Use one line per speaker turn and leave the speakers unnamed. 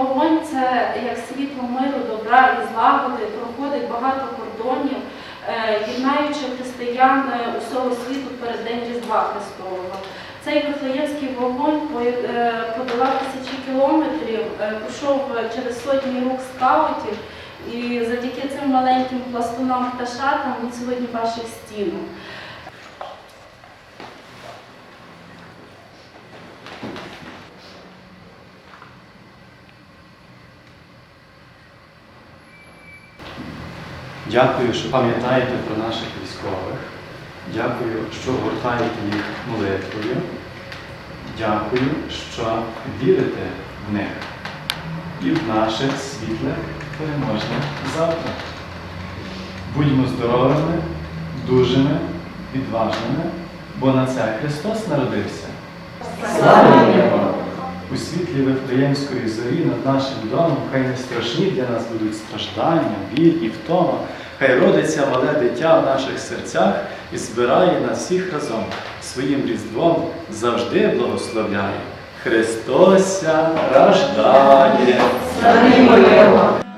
Вогонь це як світло миру, добра і злагоди, проходить багато кордонів, єднаючи християн е, усього світу перед День Різдва Христового. Цей Вифлеємський вогонь е, подолав тисячі кілометрів, пішов через сотні рук скаутів, і завдяки цим маленьким пластунам пташатам він сьогодні ваших стінах.
Дякую, що пам'ятаєте про наших військових. Дякую, що гуртаєте їх молитвою. Дякую, що вірите в них і в наше світле переможне завтра. Будьмо здоровими, дужими, відважними, бо на це Христос народився. У світлі Вифлеємської зорі над нашим домом хай не страшні для нас будуть страждання, біль і втома. Хай родиться мале дитя в наших серцях і збирає нас всіх разом своїм різдвом завжди благословляє. Христося рождає!
Славімо Його!